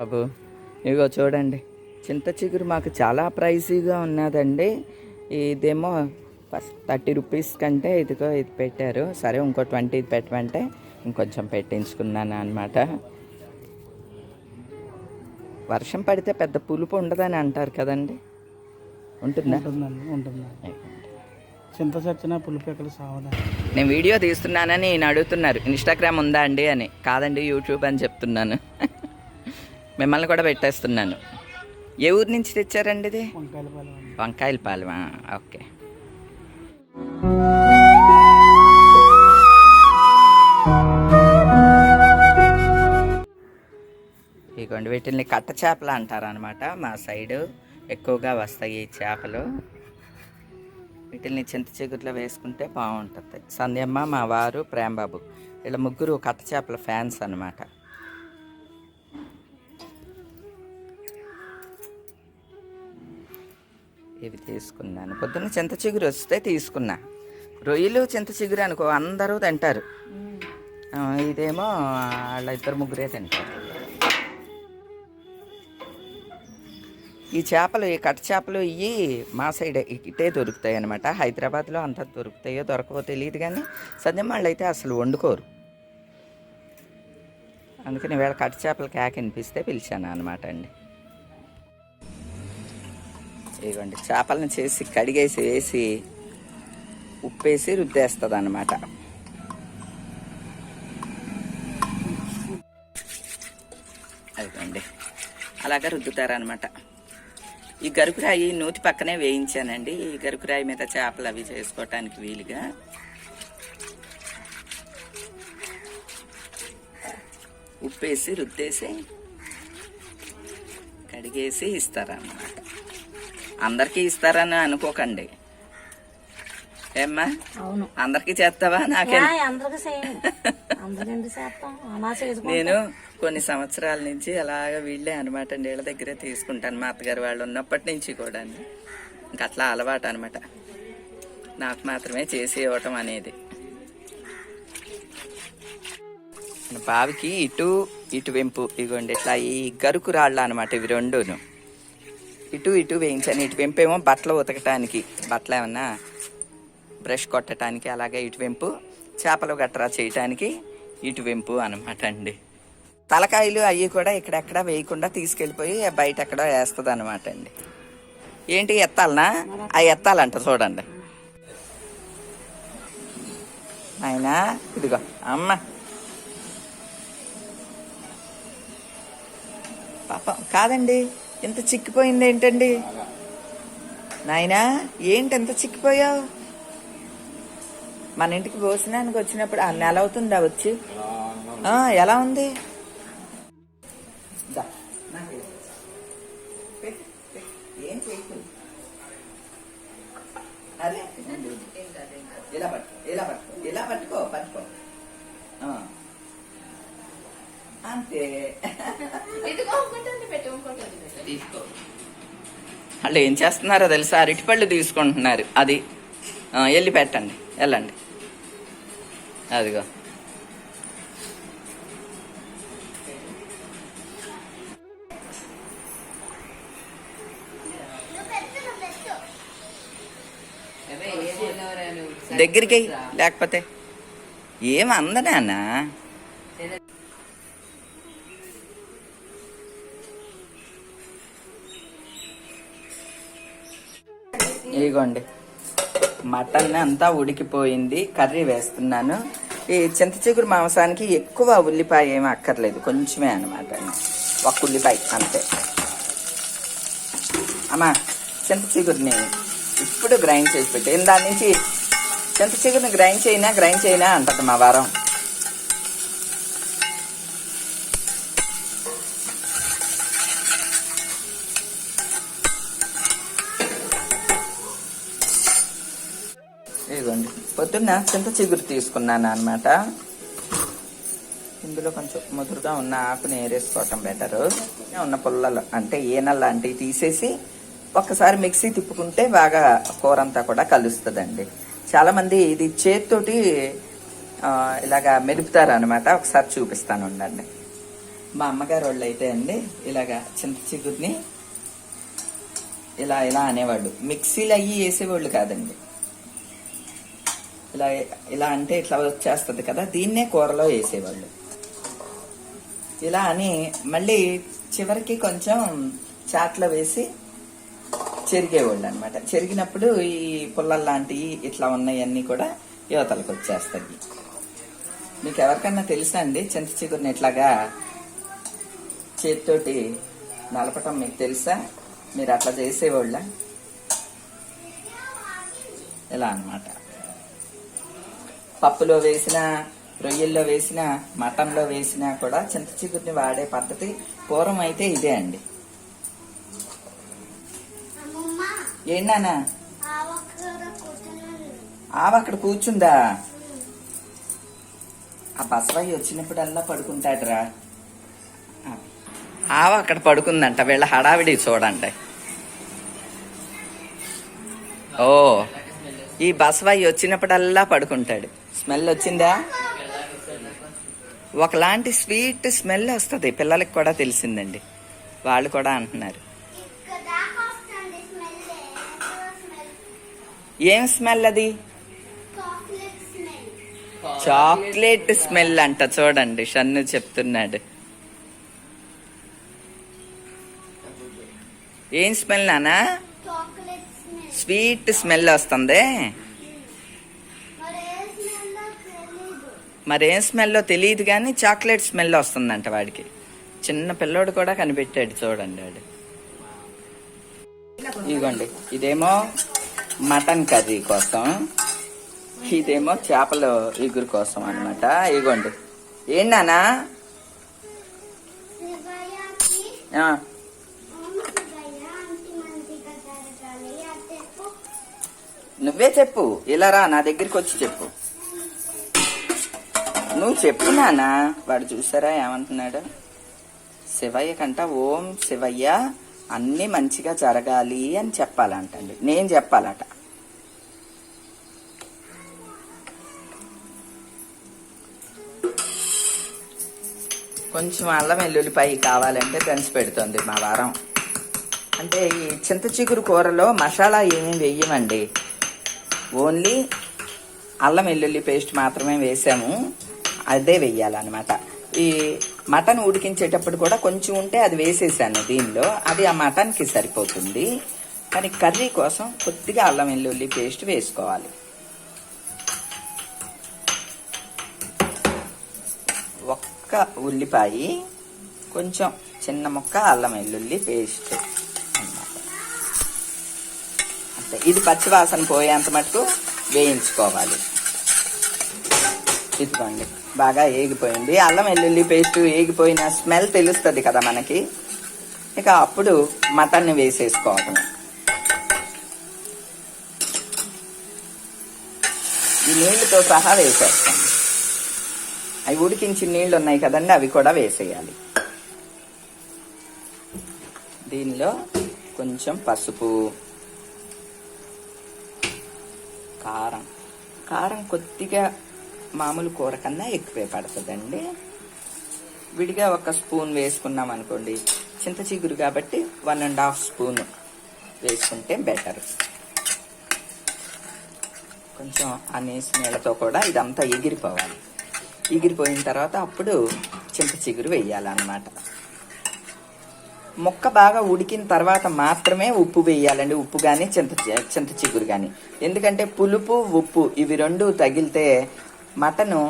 బాబు. ఇగో చూడండి. చింత చిగురు మాకు చాలా ప్రైసీగా ఉన్నదండి. ఇదేమో ఫస్ట్ థర్టీ రూపీస్ కంటే ఇదిగో ఇది పెట్టారు. సరే ఇంకో ట్వంటీ పెట్టమంటే ఇంకొంచెం పెట్టించుకున్నాను అనమాట వర్షం పడితే పెద్ద పులుపు ఉండదని అంటారు కదండి. ఉంటుందా? ఉంటుందండి చింత చచ్చిన పులుపు ఎక్కడ సావదా నేను వీడియో తీస్తున్నానని ఈయన అడుగుతున్నారు. ఇన్స్టాగ్రామ్ ఉందా అండి అని. కాదండి యూట్యూబ్ అని చెప్తున్నాను. మిమ్మల్ని కూడా పెట్టేస్తున్నాను. ఏ ఊరు నుంచి తెచ్చారండి ఇది? వంకాయల పాలవా ఓకే. ఇదిగోండి వీటిని కట్ట చేపలు అంటారు అనమాట మా సైడు. ఎక్కువగా వస్తాయి ఈ చేపలు. వీటిని చింత చిగురులో వేసుకుంటే బాగుంటుంది. సంధ్యమ్మ మా వారు ప్రేమబాబు. వీళ్ళ ముగ్గురు కట్ట చేపల ఫ్యాన్స్ అనమాట ఇవి తీసుకున్నాను. పొద్దున్న చింత చిగురు వస్తే తీసుకున్నా. రొయ్యలు చింత చిగురు అనుకో అందరూ తింటారు. ఇదేమో వాళ్ళ ఇద్దరు ముగ్గురే తింటారు. ఈ చేపలు ఈ కట్ చేపలు ఇవి మా సైడ్ ఇటే దొరుకుతాయి అనమాట హైదరాబాద్లో అంత దొరుకుతాయో దొరకవో తెలియదు కానీ సద్యం వాళ్ళు అయితే అసలు వండుకోరు. అందుకని వీళ్ళ కట్ చేపలు కేక వినిపిస్తే పిలిచాను అనమాట అండి. ఇదిగోండి చేపలను చేసి కడిగేసి వేసి ఉప్పేసి రుద్దేస్తుంది అనమాట అదిగోండి అలాగా రుద్దుతారనమాట ఈ గరుకురాయి నూతి పక్కనే వేయించానండి. ఈ గరుకురాయి మీద చేపలు అవి చేసుకోవటానికి వీలుగా. ఉప్పేసి రుద్దేసి కడిగేసి ఇస్తారన్నమాట. అందరికీ ఇస్తారని అనుకోకండి. ఏమ్మా? అవును. అందరికీ చేస్తావా? నాకే అందరికి అందరికి నేను కొన్ని సంవత్సరాల నుంచి అలాగ వీళ్ళే అనమాట అండి. వీళ్ళ దగ్గరే తీసుకుంటాను. మా అత్తగారు వాళ్ళు ఉన్నప్పటి నుంచి కూడా ఇంకా అట్లా అలవాటు అనమాట నాకు మాత్రమే చేసి ఇవ్వటం అనేది. బావికి ఇటు ఇటు వెంపు ఇగోండి ఇట్లా ఈ గరుకు రాళ్ళు అనమాట ఇవి రెండును. ఇటు ఇటు వేయించాను. ఇటు వెంపు ఏమో బట్టలు ఉతకటానికి బట్టలు ఏమన్నా బ్రష్ కొట్టడానికి అలాగే ఇటు వెంపు చేపలు గట్రా చేయటానికి ఇటు వెంపు అనమాట అండి. తలకాయలు అవి కూడా ఇక్కడెక్కడ వేయకుండా తీసుకెళ్ళిపోయి బయట ఎక్కడో వేస్తుంది అనమాట అండి. ఏంటి ఎత్తాలనా? అవి ఎత్తాలంట చూడండి. ఆయన ఇదిగో అమ్మ. పాపం కాదండి. ఇంత చిక్కిపోయింది ఏంటండి? నాయనా ఏంటి ఎంత చిక్కిపోయావు? మన ఇంటికి భోజనానికి వచ్చినప్పుడు ఆ నెల అవుతుందా వచ్చి? ఆ, ఎలా ఉంది దా, నాకు ఇవ్వు. పెట్టు, పెట్టు. ఏం చేయకుండా అరే ఇలా పట్టుకో ఇలా పట్టుకో ఇలా పట్టుకో పట్టుకో ఆ. అంతే తీసుకో వాళ్ళు ఏం చేస్తున్నారో తెలుసా? అరటిపళ్ళు తీసుకుంటున్నారు. అది. వెళ్ళి పెట్టండి. వెళ్ళండి. అదిగో. దగ్గరికి లేకపోతే ఏం అందనానా ఇదిగోండి మటన్ అంతా ఉడికిపోయింది. కర్రీ వేస్తున్నాను. ఈ చింత చిగురు మాంసానికి ఎక్కువ ఉల్లిపాయ ఏమీ అక్కర్లేదు. కొంచెమే అనమాట ఒక ఉల్లిపాయ అంతే. అమ్మా చింత చిగురిని ఇప్పుడు గ్రైండ్ చేసి పెట్టి. దాని నుంచి చింత చిగురిని గ్రైండ్ చేయనా గ్రైండ్ చేయనా అంటది మా వారం. ఇదిగోండి. పొద్దున్న చింత చిగురు తీసుకున్నాను అనమాట ఇందులో కొంచెం ముదురుగా ఉన్న ఆకుని ఏరేసుకోవటం బెటరు ఉన్న పుల్లలు అంటే ఈనెల లాంటివి తీసేసి ఒక్కసారి మిక్సీ తిప్పుకుంటే బాగా కూర అంతా కూడా కలుస్తుందండి. చాలా మంది ఇది చేతితోటి ఇలాగా మెరుపుతారు అనమాట ఒకసారి చూపిస్తాను ఉండండి. మా అమ్మగారు వాళ్ళు అయితే అండి ఇలాగా చింత చిగురిని ఇలా ఇలా అనేవాళ్ళు. మిక్సీలు అయ్యి వేసేవాళ్ళు కాదండి. ఇలా ఇలా అంటే ఇట్లా వచ్చేస్తుంది కదా దీన్నే కూరలో వేసేవాళ్ళు. ఇలా అని మళ్ళీ చివరికి కొంచెం చాట్లో వేసి చెరిగేవాళ్ళు అనమాట చెరిగినప్పుడు ఈ పుల్లలు లాంటివి ఇట్లా ఉన్నాయన్నీ కూడా యువతలకు వచ్చేస్తాయి. మీకు ఎవరికన్నా తెలుసా అండి? చింత చిగురిని ఇట్లాగా చేతితోటి నలపటం మీకు తెలుసా? మీరు అట్లా చేసేవాళ్ళ? ఇలా అన్నమాట. పప్పులో వేసిన రొయ్యల్లో వేసిన మటన్లో వేసినా కూడా చింత చిగురిని వాడే పద్ధతి పూర్వం అయితే ఇదే అండి. ఏంటన్నా ఆవ అక్కడ కూర్చుందా? ఆ బసవయ్య వచ్చినప్పుడల్లా పడుకుంటాడురా. ఆవ అక్కడ పడుకుందంట వీళ్ళ హడావిడి చూడండి. ఓ ఈ బసవయ్య వచ్చినప్పుడల్లా పడుకుంటాడు. స్మెల్ వచ్చిందా? ఒకలాంటి స్వీట్ స్మెల్ వస్తుంది పిల్లలకి కూడా తెలిసిందండి. వాళ్ళు కూడా అంటున్నారు. ఏం స్మెల్ అది? చాక్లెట్ స్మెల్ అంట చూడండి షన్ను చెప్తున్నాడు. ఏం స్మెల్ నానా? స్వీట్ స్మెల్ వస్తుంది? మరేం స్మెల్లో తెలియదు కానీ చాక్లెట్ స్మెల్ వస్తుందంట వాడికి. చిన్న పిల్లోడు కూడా కనిపెట్టాడు చూడండి వాడు. ఇదిగోండి ఇదేమో మటన్ కర్రీ కోసం. ఇదేమో చేపల ఇగురు కోసం అన్నమాట. ఇగోండి ఏంటనా నువ్వే చెప్పు ఇలా రా నా దగ్గరికి వచ్చి చెప్పు. నువ్వు చెప్పునానా వాడు చూసారా ఏమంటున్నాడు? శివయ్య కంట ఓం శివయ్య అన్ని మంచిగా జరగాలి అని చెప్పాలంటండి. నేను చెప్పాలట. కొంచెం అల్లం వెల్లుల్లిపాయ కావాలంటే దంచి పెడుతుంది మా వారం. అంటే ఈ చింత చిగురు కూరలో మసాలా ఏమీ వేయమండి. ఓన్లీ అల్లం వెల్లుల్లి పేస్ట్ మాత్రమే వేసాము. అదే వెయ్యాలన్నమాట. ఈ మటన్ ఉడికించేటప్పుడు కూడా కొంచెం ఉంటే అది వేసేసాను దీనిలో. అది ఆ మటన్కి సరిపోతుంది. కానీ కర్రీ కోసం కొద్దిగా అల్లం వెల్లుల్లి పేస్ట్ వేసుకోవాలి. ఒక్క ఉల్లిపాయ కొంచెం చిన్న ముక్క అల్లం వెల్లుల్లి పేస్ట్ అన్నమాట. అంతే. ఇది పచ్చివాసన పోయేంత మటుకు వేయించుకోవాలి. ఇదిగోండి. బాగా ఏగిపోయింది. అల్లం వెల్లుల్లి పేస్ట్ ఏగిపోయిన స్మెల్ తెలుస్తుంది కదా మనకి. ఇక అప్పుడు మటన్ని వేసేసుకోవటం ఈ నీళ్ళతో సహా వేసేస్తాం. అవి ఉడికించిన నీళ్ళు ఉన్నాయి కదండి అవి కూడా వేసేయాలి. దీనిలో కొంచెం పసుపు కారం. కారం కొద్దిగా మామూలు కూర కన్నా ఎక్కువే పడుతుందండి. విడిగా ఒక స్పూన్ వేసుకున్నాం అనుకోండి చింత చిగురు కాబట్టి వన్ అండ్ హాఫ్ స్పూన్ వేసుకుంటే బెటర్. కొంచెం అనేసి నీళ్ళతో కూడా ఇదంతా ఎగిరిపోవాలి. ఎగిరిపోయిన తర్వాత అప్పుడు చింత చిగురు వేయాలన్నమాట. ముక్క బాగా ఉడికిన తర్వాత మాత్రమే ఉప్పు వేయాలండి. ఉప్పు కానీ చింత చింత చిగురు కానీ ఎందుకంటే పులుపు ఉప్పు ఇవి రెండు తగిలితే మటను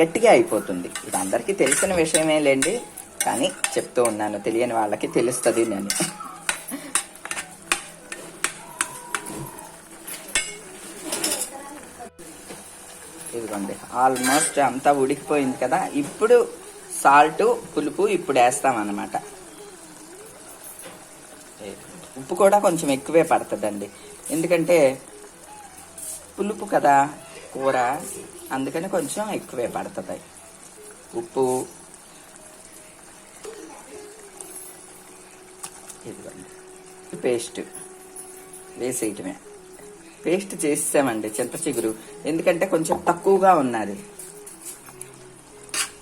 గట్టిగా అయిపోతుంది. ఇది అందరికీ తెలిసిన విషయమే లేండి కానీ చెప్తూ ఉన్నాను తెలియని వాళ్ళకి తెలుస్తుంది నేను ఇదిగోండి ఆల్మోస్ట్ అంతా ఉడికిపోయింది కదా ఇప్పుడు సాల్ట్ పులుపు ఇప్పుడు వేస్తామన్నమాట. ఉప్పు కూడా కొంచెం ఎక్కువే పడుతుందండి. ఎందుకంటే పులుపు కదా కూర. అందుకని కొంచెం ఎక్కువే పడుతుంది. ఉప్పు. ఇదిగోండి. పేస్ట్. వేసేయటమే. పేస్ట్ చేసామండి చింత చిగురు. ఎందుకంటే కొంచెం తక్కువగా ఉన్నది.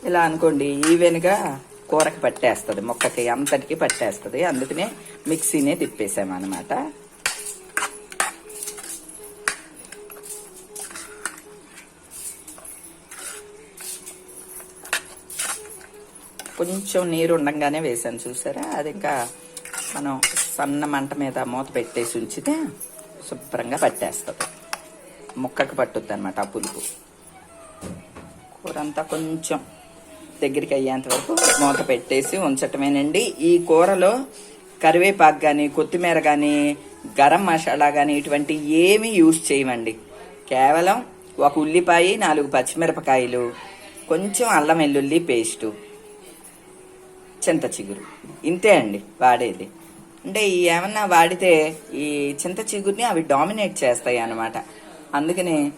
ఇలా అనుకోండి ఈవెన్గా కూరకి పట్టేస్తుంది. మొక్కకి అంతటికి పట్టేస్తుంది. అందుకనే మిక్సీనే తిప్పేసామన్నమాట. కొంచెం నీరు ఉండంగానే వేసాను చూసారా? అది ఇంకా మనం సన్న మంట మీద మూత పెట్టేసి ఉంచితే శుభ్రంగా పట్టేస్తుంది. ముక్కకు పట్టుద్ది అనమాట ఆ పులుపు. కూర అంతా కొంచెం దగ్గరికి అయ్యేంత వరకు మూత పెట్టేసి ఉంచటమేనండి. ఈ కూరలో కరివేపాకు కానీ కొత్తిమీర కానీ గరం మసాలా కానీ ఇటువంటి ఏమీ యూజ్ చేయమండి. కేవలం ఒక ఉల్లిపాయ నాలుగు పచ్చిమిరపకాయలు కొంచెం అల్లం వెల్లుల్లి పేస్టు చింత చిగురు. ఇంతే అండి వాడేది. అంటే ఈ ఏమన్నా వాడితే ఈ చింత చిగురిని అవి డామినేట్ చేస్తాయి అన్నమాట. అందుకని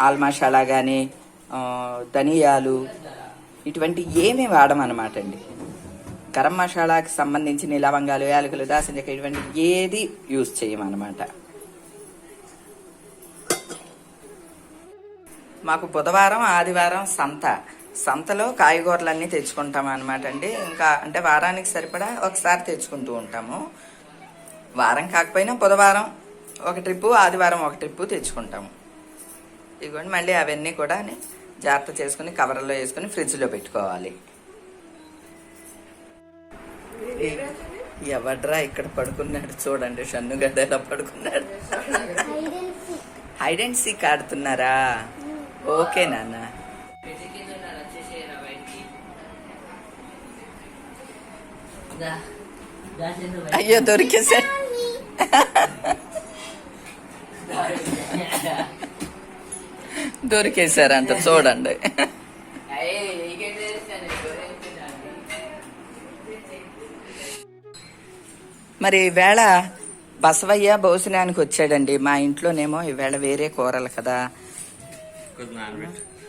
ఆల్ మసాలా కానీ ధనియాలు ఇటువంటి ఏమీ వాడమన్నమాట అండి. గరం మసాలాకి సంబంధించిన లవంగాలు యాలకులు దాసంజక ఇటువంటి ఏది యూజ్ చేయమన్నమాట. మాకు బుధవారం ఆదివారం సంత. సంతలో కాయగూరలన్నీ తెచ్చుకుంటాం అనమాట అండి. ఇంకా అంటే వారానికి సరిపడా ఒకసారి తెచ్చుకుంటూ ఉంటాము. వారం కాకపోయినా బుధవారం ఒక ట్రిప్పు ఆదివారం ఒక ట్రిప్పు తెచ్చుకుంటాము. ఇదిగోండి మళ్ళీ అవన్నీ కూడా జాగ్రత్త చేసుకుని కవర్లో వేసుకుని ఫ్రిడ్జ్లో పెట్టుకోవాలి. ఎవడ్రా ఇక్కడ పడుకున్నాడు చూడండి షన్నుగడ్డ ఎలా పడుకున్నాడు? హైడ్ అండ్ సీక్ ఆడుతున్నారా? ఓకే నాన్న. అయ్యో దొరికేసాడు దొరికేశారంట చూడండి మరి ఈవేళ బసవయ్య భోజనానికి వచ్చాడండి. మా ఇంట్లోనేమో ఈవేళ వేరే కూరలు కదా.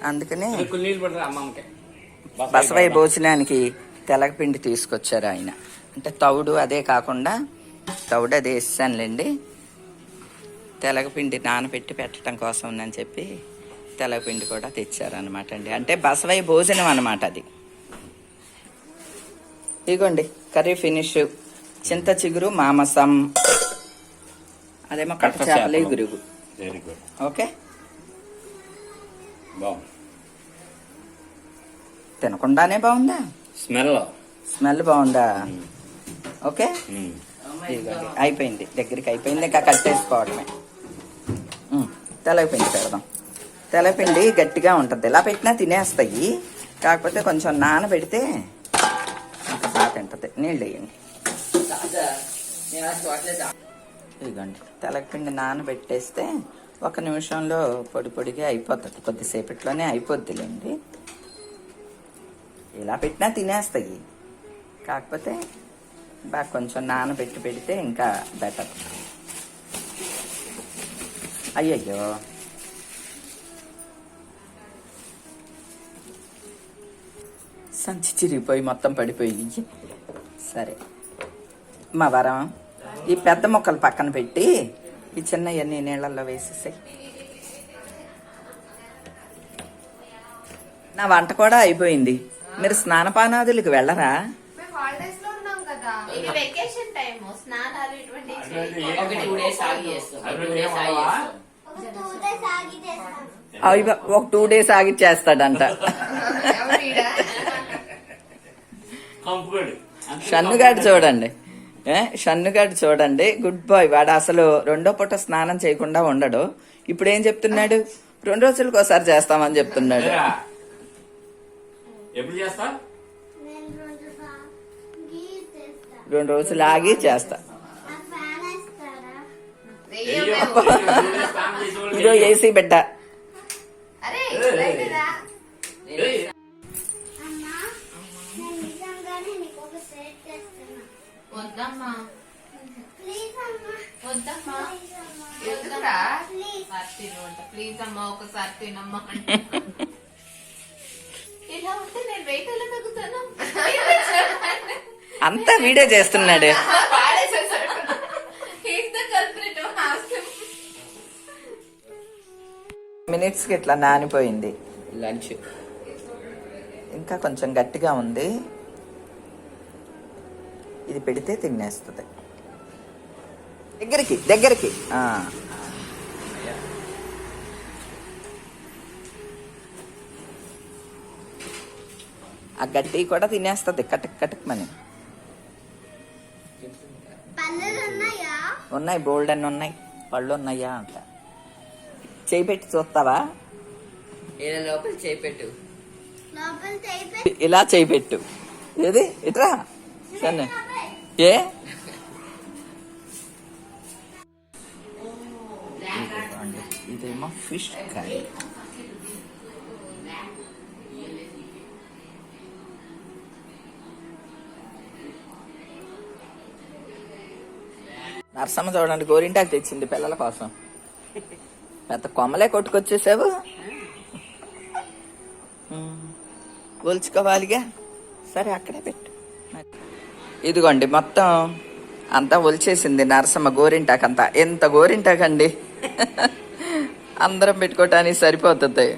అందుకని బసవయ్య భోజనానికి తెలగపిండి తీసుకొచ్చారు ఆయన. అంటే తౌడు అదే కాకుండా తౌడు అదే ఇస్తానులేండి. తెలగపిండి నానబెట్టి పెట్టడం కోసం అని చెప్పి తెలగపిండి కూడా తెచ్చారనమాట అండి. అంటే బసవయ్య భోజనం అనమాట అది. ఇగోండి కర్రీ ఫినిష్. చింత చిగురు మామసం. అదేమో కట్ట చేపలే గురుగు ఓకే? తినకుండానే బాగుందా? స్మెల్. స్మెల్ బాగుందా? ఓకే. అయిపోయింది. దగ్గరికి అయిపోయింది. ఇంకా కట్టేసుకోవడమే ఉమ్, తెలగపిండి పెడదాం. తెలగపిండి గట్టిగా ఉంటుంది. ఇలా పెట్టినా తినేస్తాయి. కాకపోతే కొంచెం నానబెడితే ఇంకా బాగా తింటది. నీళ్ళు వేయండి. ఇదిగోండి. తెలగపిండి నానబెట్టేస్తే ఒక నిమిషంలో పొడి పొడిగా అయిపోతుంది. కొద్దిసేపట్లోనే అయిపోద్దిలేండి. ఇలా పెట్టినా తినేస్తాయి. కాకపోతే బాగా కొంచెం నానబెట్టి పెడితే ఇంకా బెటర్ అయ్యయ్యో. సంచి చిరిగిపోయి మొత్తం పడిపోయి. సరే. మా వరం. ఈ పెద్ద మొక్కలు పక్కన పెట్టి ఈ చిన్నవన్నీ నీళ్ళల్లో వేసేసాయి. నా వంట కూడా అయిపోయింది. మీరు స్నానపానాదులకు వెళ్ళరా? మేము హాలిడేస్లో ఉన్నాం కదా. ఇది వెకేషన్ టైం స్నానాలు ఇటువంటి ఒక టూ డేస్ ఆగి చేస్తాం. ఒక టూ డేస్ ఆగి చేస్తాం. అవి ఒక టూ డేస్ ఆగి చేస్తాడంట. షన్నుగాడు చూడండి. ఏ షన్నుగాడు చూడండి. Good boy. వాడు అసలు రెండో పూట స్నానం చేయకుండా ఉండడు. ఇప్పుడు ఏం చెప్తున్నాడు? రెండు రోజులకు ఒకసారి చేస్తామని చెప్తున్నాడు. ఎప్పుడు చేస్తా? రెండు రోజులు ఆగి చేస్తా. ఇదో ఏసీ బిడ్డ. వద్దమ్మా. వద్దమ్మా. ఎందుకురా? సర్తిను అంట ప్లీజ్ అమ్మా ఒకసారి తినమ్మా. ఇలా ఉంటే నేను వెయిట్ ఎలా తగ్గుతాను? అంతా వీడియో చేస్తున్నాడు. మినిట్స్కి ఇట్లా నానిపోయింది. లంచ్ ఇంకా కొంచెం గట్టిగా ఉంది. ఇది పెడితే తినేస్తుంది. దగ్గరికి దగ్గరికి. ఆ. గడ్డి కూడా తినేస్తుంది కటక్ కటక్ మని. ఉన్నాయి బోల్డ్ అని ఉన్నాయి పళ్ళు ఉన్నాయా అంట. చేయి పెట్టి చూస్తావా? ఈయన లోపల చేయి పెట్టు. ఇలా చేయి పెట్టు. ఏది? ఇట్రా? సరే. ఏ? ఇదేమో ఫిష్ కర్రీ. నరసమ్మ చూడండి గోరింటాకు తెచ్చింది పిల్లల కోసం. పెద్ద కొమ్మలే కొట్టుకొచ్చేసావు. ఒలుచుకోవాలిగా. సరే అక్కడే పెట్టు. ఇదిగోండి మొత్తం అంతా ఒలిచేసింది నరసమ్మ గోరింటాకంతా. ఎంత గోరింటాకండి. అందరం పెట్టుకోవటానికి సరిపోతుంది.